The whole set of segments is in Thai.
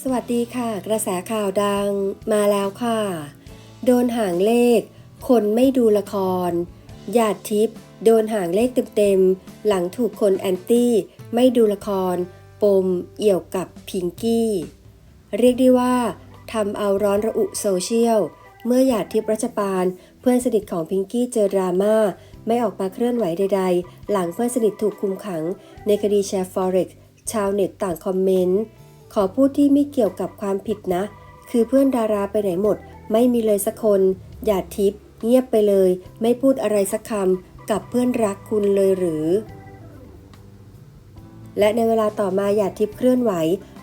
สวัสดีค่ะ กระแสข่าวดังมาแล้วค่ะ โดนหางเลข คนไม่ดูละครหยาดทิพย์โดนหางเลขเต็มๆ หลังถูกคนแอนตี้ไม่ดูละคร ปมเอี่ยวกับพิงกี้ เรียกได้ว่าทำเอาร้อนระอุโซเชียล เมื่อหยาดทิพย์รัชปาน เพื่อนสนิทของพิงกี้เจอดราม่าไม่ออกมาเคลื่อนไหวใดๆ หลังเพื่อนสนิทถูกคุมขัง ในคดีแชร์ฟอเร็กชาวเน็ตต่างคอมเมนต์ ขอพูดที่ไม่เกี่ยวกับความผิดนะ คือเพื่อนดาราไปไหนหมด ไม่มีเลยสักคนหยาทิพย์เงียบไปเลย ไม่พูดอะไรสักคำกับเพื่อนรักคุณเลยหรือ และในเวลาต่อมาหยาดทิพย์เคลื่อนไหว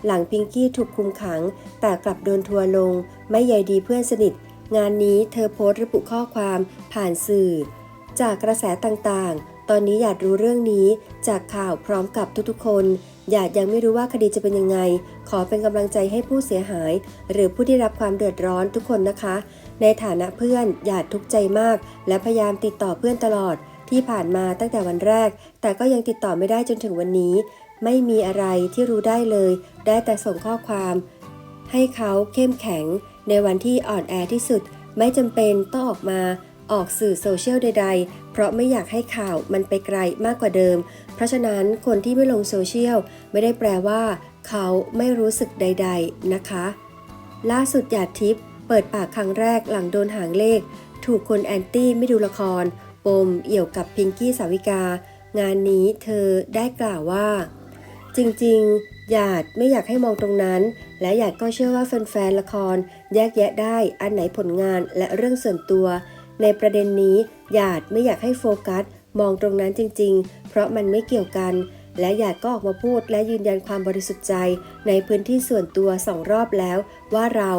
หลังพิงกี้ถูกคุมขัง แต่กลับโดนทัวร์ลง ไม่ใยดีเพื่อนสนิท งานนี้เธอโพสต์ระบุข้อความผ่านสื่อ จากกระแสต่างๆ ตอนนี้หยาดรู้เรื่องนี้จากข่าวพร้อมกับทุกๆคน หยาดยังไม่รู้ว่าคดีจะเป็นยังไง ขอเป็นกำลังใจให้ผู้เสียหาย หรือผู้ที่รับความเดือดร้อนทุกคนนะคะ ในฐานะเพื่อนหยาดทุกใจมาก และพยายามติดต่อเพื่อนตลอด ที่ผ่านมาตั้งแต่วันแรก แต่ก็ยังติดต่อไม่ได้จนถึงวันนี้ ไม่มีอะไรที่รู้ได้เลย ได้แต่ส่งข้อความ ให้เขาเข้มแข็ง ในวันที่อ่อนแอที่สุด ไม่จำเป็นต้องออกมา ออกสื่อโซเชียลใด ๆ เพราะไม่อยากให้ข่าวมันไปไกลมากกว่าเดิม เพราะฉะนั้นคนที่ไม่ลงโซเชียลไม่ได้แปลว่า เขาไม่รู้สึกใด ๆ นะคะ ล่าสุดหยาดทิพย์เปิดปากครั้งแรกหลังโดนหางเลข ถูกคนแอนตี้ไม่ดูละคร ปมเอี่ยวกับพิงกี้สาวิกา งานนี้เธอได้กล่าวว่า จริงๆหยาดไม่อยากให้มองตรงนั้น และหยาดก็เชื่อว่าแฟนๆละคร แยกแยะได้อันไหนผลงานและเรื่องส่วนตัว ในประเด็นนี้หยาดไม่อยากให้โฟกัส มองตรงนั้นจริง ๆ เพราะมันไม่เกี่ยวกัน และหยาดก็ออกมาพูดและยืนยันความบริสุทธิ์ใจ ในพื้นที่ส่วนตัวสองรอบแล้ว ว่าเรา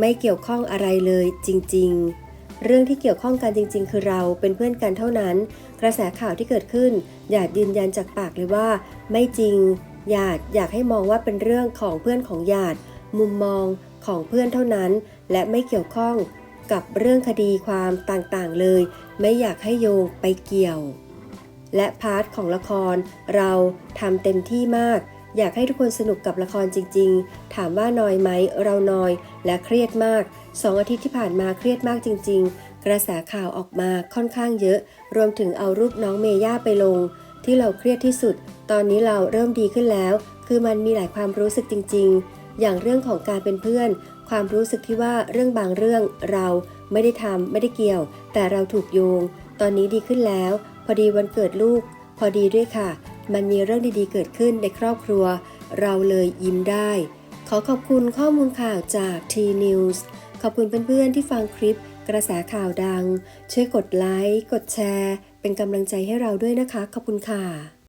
ไม่เกี่ยวข้องอะไรเลยจริง ๆเรื่องที่เกี่ยวข้องกันจริง ๆ คือเราเป็นเพื่อนกันเท่านั้น กระแสข่าวที่เกิดขึ้นหยาดยืนยันจากปากเลยว่า ไม่จริงหยาดอยากให้มองว่าเป็นเรื่องของเพื่อนของหยาด มุมมองของเพื่อนเท่านั้น และไม่เกี่ยวข้อง กับเรื่องคดีความต่างๆเลย ไม่อยากให้โยงไปเกี่ยว และพาร์ทของละครเราทำเต็มที่มาก อยากให้ทุกคนสนุกกับละครจริง ๆ ถามว่านอยไหมเรานอยและเครียดมากสองอาทิตย์ที่ผ่านมาเครียดมากจริง ๆ กระแสข่าวออกมาค่อนข้างเยอะ รวมถึงเอารูปน้องเมย่าไปลง ที่เราเครียดที่สุด ตอนนี้เราเริ่มดีขึ้นแล้ว คือมันมีหลายความรู้สึกจริง ๆ อย่างเรื่องของการเป็นเพื่อน ความรู้สึกที่ว่าเรื่องบางเรื่องเราไม่ได้ทำไม่ได้เกี่ยว แต่เราถูกโยง ตอนนี้ดีขึ้นแล้ว พอดีวันเกิดลูก พอดีด้วยค่ะ มันมีเรื่องดีๆเกิดขึ้นในครอบครัว เราเลยยิ้มได้ ขอขอบคุณข้อมูลข่าวจาก T News ขอบคุณเพื่อนๆที่ฟังคลิปกระแสข่าวดัง ช่วยกดไลค์ กดแชร์ เป็นกำลังใจให้เราด้วยนะคะ ขอบคุณค่ะ